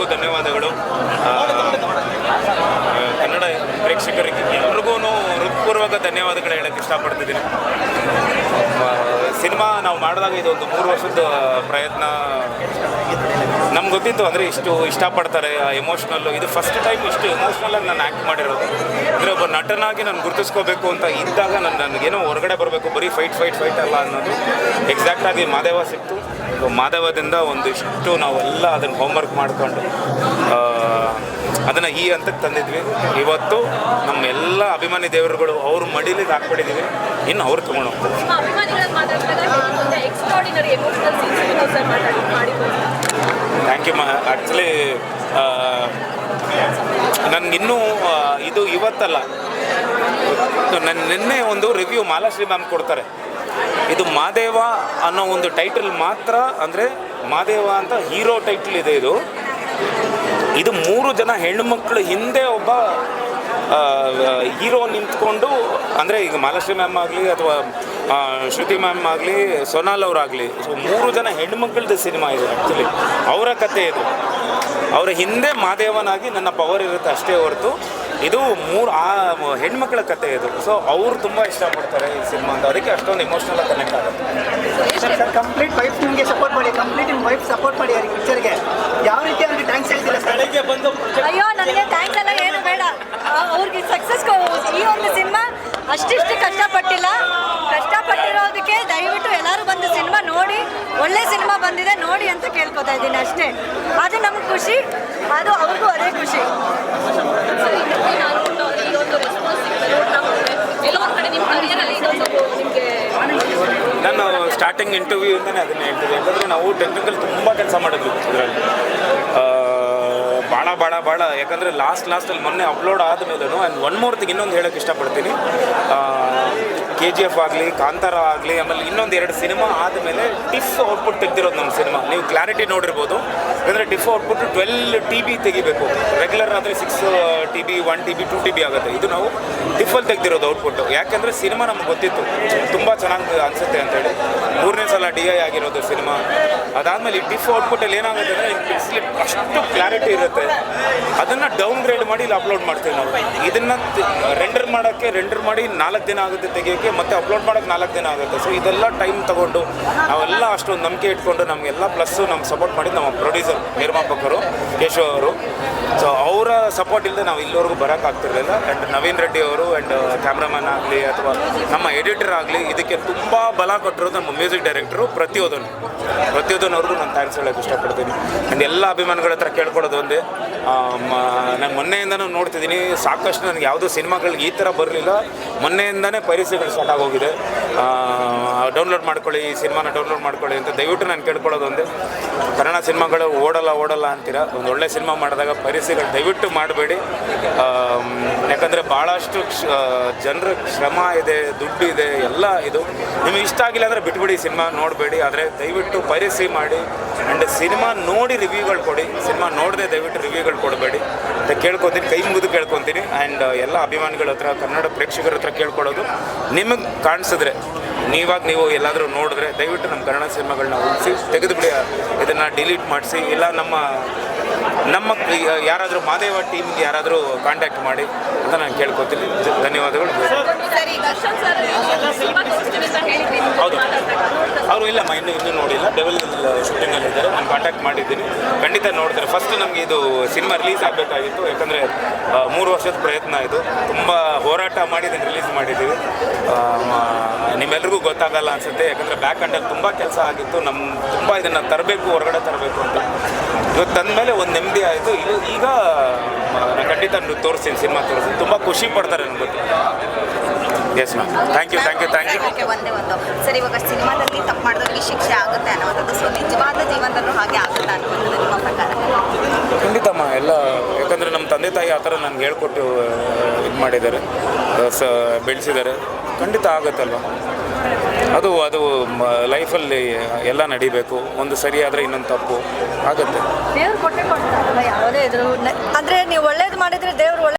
ಎಲ್ಲರಿಗೂ ಧನ್ಯವಾದಗಳು. ಕನ್ನಡ ಪ್ರೇಕ್ಷಕರಿಗೆ ಎಲ್ರಿಗೂ ಹೃತ್ಪೂರ್ವಕ ಧನ್ಯವಾದಗಳು ಹೇಳಕ್ಕೆ ಇಷ್ಟಪಡ್ತಿದ್ದೀನಿ. ಸಿನಿಮಾ ನಾವು ಮಾಡಿದಾಗ ಇದೊಂದು ಮೂರು ವರ್ಷದ ಪ್ರಯತ್ನ. ನಮ್ಗೆ ಗೊತ್ತಿತ್ತು, ಅಂದರೆ ಇಷ್ಟು ಇಷ್ಟಪಡ್ತಾರೆ ಎಮೋಷ್ನಲ್ಲು ಇದು ಫಸ್ಟ್ ಟೈಮ್ ಇಷ್ಟು ಎಮೋಷ್ನಲಾಗಿ ನಾನು ಆ್ಯಕ್ಟ್ ಮಾಡಿರೋದು. ಅಂದರೆ ಒಬ್ಬ ನಟನಾಗಿ ನಾನು ಗುರುತಿಸ್ಕೋಬೇಕು ಅಂತ ಇದ್ದಾಗ ನಾನು, ನನಗೇನೋ ಹೊರಗಡೆ ಬರಬೇಕು, ಬರೀ ಫೈಟ್ ಫೈಟ್ ಫೈಟ್ ಅಲ್ಲ ಅನ್ನೋದು. ಎಕ್ಸಾಕ್ಟಾಗಿ ಮಾದೇವ ಸಿಕ್ತು. ಮಾದೇವದಿಂದ ಒಂದಿಷ್ಟು ನಾವೆಲ್ಲ ಅದನ್ನು ಹೋಮ್ವರ್ಕ್ ಮಾಡಿಕೊಂಡು ಅದನ್ನು ಈ ಹಂತಕ್ಕೆ ತಂದಿದ್ವಿ. ಇವತ್ತು ನಮ್ಮ ಎಲ್ಲ ಅಭಿಮಾನಿ ದೇವರುಗಳು ಅವ್ರ ಮಡಿಲಿಗೆ ಹಾಕ್ಬಿಟ್ಟಿದ್ದೀವಿ ಇನ್ನು ಅವ್ರು ತೊಗೊಂಡು ಥ್ಯಾಂಕ್ ಯು ಮಾ ಆ್ಯಕ್ಚುಲಿ ನನಗಿನ್ನೂ ಇದು ಇವತ್ತಲ್ಲ. ನನ್ನ ನಿನ್ನೆ ಒಂದು ರಿವ್ಯೂ ಮಾಲಾಶ್ರೀ ಮ್ಯಾಮ್ ಕೊಡ್ತಾರೆ. ಇದು ಮಾದೇವ ಅನ್ನೋ ಒಂದು ಟೈಟಲ್ ಮಾತ್ರ ಅಂದರೆ ಮಾದೇವ ಅಂತ ಹೀರೋ ಟೈಟಲ್ ಇದೆ ಇದು. ಇದು ಮೂರು ಜನ ಹೆಣ್ಣುಮಕ್ಕಳು ಹಿಂದೆ ಒಬ್ಬ ಹೀರೋ ನಿಂತ್ಕೊಂಡು, ಅಂದರೆ ಈಗ ಮಾಲಶ್ರೀ ಮ್ಯಾಮ್ ಆಗಲಿ ಅಥವಾ ಶ್ರುತಿ ಮ್ಯಾಮ್ ಆಗಲಿ, ಸೊನಾಲ್ ಅವರಾಗಲಿ, ಸೊ ಮೂರು ಜನ ಹೆಣ್ಣುಮಕ್ಕಳದ ಸಿನಿಮಾ ಇದು ಆ್ಯಕ್ಚುಲಿ ಅವರ ಕತೆ ಇದು. ಅವರ ಹಿಂದೆ ಮಾದೇವನಾಗಿ ನನ್ನ ಪವರ್ ಇರುತ್ತೆ ಅಷ್ಟೇ ಹೊರತು, ಇದು ಮೂರು, ಆ ಹೆಣ್ಮಕ್ಳ ಕತೆ ಇದು. ಸೊ ಅವರು ತುಂಬ ಇಷ್ಟಪಡ್ತಾರೆ ಈ ಸಿನಿಮಾ ಅಂತ. ಅದಕ್ಕೆ ಅಷ್ಟೊಂದು ಇಮೋಷನಲ್ ಕನೆಕ್ಟ್ ಆಗುತ್ತೆ. ಕಂಪ್ಲೀಟ್ ವೈಫ್ ನಿಮಗೆ ಸಪೋರ್ಟ್ ಮಾಡಿ ಕಂಪ್ಲೀಟ್ ನಿಮ್ಮ ವೈಫ್ ಸಪೋರ್ಟ್ ಮಾಡಿ ಅವ್ರಿಗೆ ಪಿಕ್ಚರ್ಗೆ ಯಾವ ರೀತಿ ಅವ್ರಿಗೆ ಥ್ಯಾಂಕ್ಸ್ ಹೇಳ್ತೀರಾ ಸರ್ ಅಯ್ಯೋ ನನಗೆ ಥ್ಯಾಂಕ್ಸ್ ಎಲ್ಲ ಏನು ಬೇಡ ಆ- ಅವ್ರಿಗೆ ಸಕ್ಸಸ್ ಈ ಒಂದು ಸಿನಿಮಾ ಅಷ್ಟಿಷ್ಟು ಕಷ್ಟಪಟ್ಟಿಲ್ಲ ಕಷ್ಟಪಟ್ಟಿರೋದಕ್ಕೆ ದಯವಿಟ್ಟು ಎಲ್ಲರೂ ಬಂದು ಸಿನಿಮಾ ನೋಡಿ ಒಳ್ಳೆ ಸಿನಿಮಾ ಬಂದಿದೆ ನೋಡಿ ಅಂತ ಕೇಳ್ಕೊತಾ ಇದ್ದೀನಿ ಅಷ್ಟೇ. ಅದು ನಮ್ಗೆ ಖುಷಿ, ಅದು ಅವ್ರಿಗೂ ಅದೇ ಖುಷಿ. ನಾನು ಸ್ಟಾರ್ಟಿಂಗ್ ಇಂಟರ್ವ್ಯೂ ಇಂದನೇ ಅದನ್ನ ಹೇಳ್ತಿದ್ದೆ. ಯಾಕಂದರೆ ನಾವು ಟೆಕ್ನಿಕಲ್ ತುಂಬ ಕೆಲಸ ಮಾಡಿದ್ವಿ ಇದರಲ್ಲಿ. ಭಾಳ ಭಾಳ ಭಾಳ ಯಾಕಂದರೆ ಲಾಸ್ಟ್ ಲಾಸ್ಟಲ್ಲಿ ಮೊನ್ನೆ ಅಪ್ಲೋಡ್ ಆದಮೇಲೂ ಆ್ಯಂಡ್ ಒನ್ ಮೋರ್ ಇನ್ನೊಂದು ಹೇಳೋಕ್ಕೆ ಇಷ್ಟಪಡ್ತೀನಿ. ಕೆ ಜಿ ಎಫ್ ಆಗಲಿ, ಕಾಂತಾರ ಆಗಲಿ, ಆಮೇಲೆ ಇನ್ನೊಂದು ಎರಡು ಸಿನಿಮಾ ಆದಮೇಲೆ ಟಿಫ್ ಔಟ್ಪುಟ್ ತೆಗ್ದಿರೋದು ನಮ್ಮ ಸಿನಿಮಾ. ನೀವು ಕ್ಲಾರಿಟಿ ನೋಡಿರ್ಬೋದು. ಅಂದರೆ TIFF output twelve T B ತೆಗಿಬೇಕು. ರೆಗ್ಯುಲರ್ ಆದರೆ six T B one T B two T B ಆಗುತ್ತೆ. ಇದು ನಾವು ಟಿಫಲ್ಲಿ ತೆಗ್ದಿರೋದು ಔಟ್ಪುಟ್ ಯಾಕೆಂದರೆ ಸಿನಿಮಾ ನಮ್ಗೆ ಗೊತ್ತಿತ್ತು. ತುಂಬ ಚೆನ್ನಾಗಿ ಅನಿಸುತ್ತೆ ಅಂತೇಳಿ ಮೂರನೇ ಸಲ ಡಿ ಐ ಆಗಿರೋದು ಸಿನಿಮಾ. ಅದಾದಮೇಲೆ ಈ ಟಿಫ್ ಔಟ್ಪುಟ್ಟಲ್ಲಿ ಏನಾಗುತ್ತೆ ಅಂದರೆ ಪಿಕ್ಸ್ಲಿ ಅಷ್ಟು ಕ್ಲಾರಿಟಿ ಇರುತ್ತೆ. ಅದನ್ನು ಡೌನ್ ಗ್ರೇಡ್ ಮಾಡಿ ಇಲ್ಲಿ ಅಪ್ಲೋಡ್ ಮಾಡ್ತೀವಿ ನಾವು. ಇದನ್ನು ರೆಂಡರ್ ಮಾಡೋಕ್ಕೆ ರೆಂಡರ್ ಮಾಡಿ ನಾಲ್ಕು ದಿನ ಆಗುತ್ತೆ ತೆಗಿಯೋಕ್ಕೆ, ಮತ್ತೆ ಅಪ್ಲೋಡ್ ಮಾಡೋಕ್ಕೆ ನಾಲ್ಕು ದಿನ ಆಗುತ್ತೆ. ಸೊ ಇದೆಲ್ಲ ಟೈಮ್ ತಗೊಂಡು ನಾವೆಲ್ಲ ಅಷ್ಟೊಂದು ನಂಬಿಕೆ ಇಟ್ಕೊಂಡು ನಮಗೆಲ್ಲ ಪ್ಲಸ್ಸು ನಮ್ಮ ಸಪೋರ್ಟ್ ಮಾಡಿ ನಮ್ಮ ಪ್ರೊಡ್ಯೂಸರ್ ನಿರ್ಮಾಪಕರು, ಕೇಶವ್ ಅವರು. ಸೊ ಅವರ ಸಪೋರ್ಟ್ ಇಲ್ಲದೆ ನಾವು ಇಲ್ಲಿವರೆಗೂ ಬರೋಕ್ಕಾಗ್ತಿರಲಿಲ್ಲ ಆ್ಯಂಡ್ ನವೀನ್ ರೆಡ್ಡಿ ಅವರು ಆ್ಯಂಡ್ ಕ್ಯಾಮ್ರಾಮನ್ ಆಗಲಿ, ಅಥವಾ ನಮ್ಮ ಎಡಿಟರ್ ಆಗಲಿ, ಇದಕ್ಕೆ ತುಂಬ ಬಲ ಕೊಟ್ಟಿರೋದು ನಮ್ಮ ಡೈರೆಕ್ಟರು ಪ್ರತಿಯೊಂದನ್ನು ಪ್ರತಿಯೊಂದನವ್ರಿಗೂ ನಾನು ಥ್ಯಾಂಕ್ಸ್ ಹೇಳೋಕ್ಕೆ ಇಷ್ಟಪಡ್ತೀನಿ. ಆ್ಯಂಡ್ ಎಲ್ಲ ಅಭಿಮಾನಿಗಳ ಹತ್ರ ಕೇಳ್ಕೊಳ್ಳೋದು ಒಂದೇ. ನಾನು ಮೊನ್ನೆಯಿಂದನೂ ನೋಡ್ತಿದ್ದೀನಿ, ಸಾಕಷ್ಟು ನನಗೆ ಯಾವುದೋ ಸಿನಿಮಾಗಳಿಗೆ ಈ ಥರ ಬರಲಿಲ್ಲ. ಮೊನ್ನೆಯಿಂದನೇ ಪರಿಸ್ಥಿತಿಗಳು ಸ್ಟಾರ್ಟ್ ಆಗೋಗಿದೆ. ಡೌನ್ಲೋಡ್ ಮಾಡ್ಕೊಳ್ಳಿ, ಈ ಸಿನಿಮಾನ ಡೌನ್ಲೋಡ್ ಮಾಡ್ಕೊಳ್ಳಿ ಅಂತ ದಯವಿಟ್ಟು ನಾನು ಕೇಳ್ಕೊಳ್ಳೋದು ಒಂದೇ. ಕನ್ನಡ ಸಿನಿಮಾಗಳು ಓಡಲ್ಲ ಓಡಲ್ಲ ಅಂತೀರ? ಒಂದು ಒಳ್ಳೆ ಸಿನಿಮಾ ಮಾಡಿದಾಗ ಪರಿಸ್ಥಿತಿಗಳು ದಯವಿಟ್ಟು ಮಾಡಬೇಡಿ. ಭಾಳಷ್ಟು ಜನರ ಶ್ರಮ ಇದೆ, ದುಡ್ಡು ಇದೆ, ಎಲ್ಲ ಇದು. ನಿಮಗೆ ಇಷ್ಟ ಆಗಿಲ್ಲ ಅಂದರೆ ಬಿಟ್ಬಿಡಿ ಸಿನಿಮಾ ನೋಡಬೇಡಿ. ಆದರೆ ದಯವಿಟ್ಟು ಪೈರಸಿ ಮಾಡಿ. ಆ್ಯಂಡ್ ಸಿನಿಮಾ ನೋಡಿ ರಿವ್ಯೂಗಳು ಕೊಡಿ. ಸಿನಿಮಾ ನೋಡದೆ ದಯವಿಟ್ಟು ರಿವ್ಯೂಗಳು ಕೊಡಬೇಡಿ. ಅಂತ ಕೇಳ್ಕೊತೀನಿ. ಕೈ ಮುಗಿದು ಕೇಳ್ಕೊತೀನಿ. ಆ್ಯಂಡ್ ಎಲ್ಲ ಅಭಿಮಾನಿಗಳ ಹತ್ರ, ಕನ್ನಡ ಪ್ರೇಕ್ಷಕರ ಹತ್ರ ಕೇಳ್ಕೊಳ್ಳೋದು ನಿಮಗೆ ಕಾಣಿಸಿದ್ರೆ. ನೀವಾಗ ನೀವು ಎಲ್ಲಾದರೂ ನೋಡಿದ್ರೆ ದಯವಿಟ್ಟು ನಮ್ಮ ಕನ್ನಡ ಸಿನಿಮಾಗಳನ್ನ ಉಳಿಸಿ, ತೆಗೆದುಬಿಡಿ ಇದನ್ನು ಡಿಲೀಟ್ ಮಾಡಿಸಿ. ಇಲ್ಲ ನಮ್ಮ ನಮ್ಮ ಯಾರಾದರೂ ಮಾದೇವ ಟೀಮ್ಗೆ ಯಾರಾದರೂ ಕಾಂಟ್ಯಾಕ್ಟ್ ಮಾಡಿ ಅಂತ ನಾನು ಕೇಳ್ಕೊತೀನಿ. ಧನ್ಯವಾದಗಳು. ಹೌದು. ಅವರು ಇಲ್ಲಮ್ಮ ಇನ್ನೂ ಇನ್ನೂ ನೋಡಿಲ್ಲ. ಡೆವಲ್ ಶೂಟಿಂಗಲ್ಲಿ ಇದ್ದಾರೆ. ನಾನು ಕಾಂಟ್ಯಾಕ್ಟ್ ಮಾಡಿದ್ದೀನಿ. ಖಂಡಿತ ನೋಡ್ತಾರೆ ಫಸ್ಟ್ ನಮಗೆ ಇದು ಸಿನಿಮಾ ರಿಲೀಸ್ ಆಗಬೇಕಾಗಿತ್ತು. ಯಾಕಂದರೆ ಮೂರು ವರ್ಷದ ಪ್ರಯತ್ನ ಇದು. ತುಂಬ ಹೋರಾಟ ಮಾಡಿ ಇದನ್ನು ರಿಲೀಸ್ ಮಾಡಿದ್ದೀವಿ ನಿಮ್ಮೆಲ್ರಿಗೂ ಗೊತ್ತಾಗಲ್ಲ ಅನಿಸುತ್ತೆ. ಯಾಕಂದರೆ ಬ್ಯಾಕ್ ಹ್ಯಾಂಡಲ್ಲಿ ತುಂಬ ಕೆಲಸ ಆಗಿತ್ತು. ನಮ್ಮ ತುಂಬ ಇದನ್ನು ತರಬೇಕು, ಹೊರಗಡೆ ತರಬೇಕು ಅಂತ. ಇವತ್ತು ತಂದಮೇಲೆ ಒಂದು ನೆಮ್ಮದಿ ಆಯಿತು. ಇದು ಈಗ ನಾನು ಖಂಡಿತ ತೋರಿಸ್ತೀನಿ ಸಿನಿಮಾ ತೋರಿಸ್ತೀನಿ. ತುಂಬ ಖುಷಿ ಪಡ್ತಾರೆ ನನಗೆ yes ma'am thank you thank you thank you ಒಂದೇ ಒಂದು. ಸರ್ ಇವಾಗ ಸಿನಿಮಾದಲ್ಲಿ ತಪ್ಪು ಮಾಡಿದವರಿಗೆ ಶಿಕ್ಷೆ ಆಗುತ್ತೆ ಅನ್ನೋದು ಸೊ ನಿಜವಾದ ಜೀವನದಲ್ಲೂ ಹಾಗೆ ಆಗುತ್ತೆ ಅನ್ನೋದು ನಿಮ್ಮ ಪ್ರಕಾರ. ಖಂಡಿತಮ್ಮ ಎಲ್ಲ ಯಾಕಂದರೆ ನಮ್ಮ ತಂದೆ ತಾಯಿ ಆ ಥರ ನನಗೆ ಹೇಳ್ಕೊಟ್ಟು ಇದು ಮಾಡಿದ್ದಾರೆ. ಸ ಬೆಳೆಸಿದ್ದಾರೆ. ಖಂಡಿತ ಆಗುತ್ತಲ್ವ? ಅದು ಅದು ಲೈಫಲ್ಲಿ ಎಲ್ಲ ನಡಿಬೇಕು. ಒಂದು ಸರಿಯಾದರೆ ಇನ್ನೊಂದು ತಪ್ಪು. ಆಗುತ್ತೆ. ದೇವ್ರು ಕೊಟ್ಟೆ ಕೊಡ್ತಾರಲ್ಲ ಯಾವುದೇ ಇದ್ರು. ಅಂದರೆ ನೀವು ಒಳ್ಳೇದು ಮಾಡಿದರೆ ದೇವ್ರು ಒಳ್ಳೆ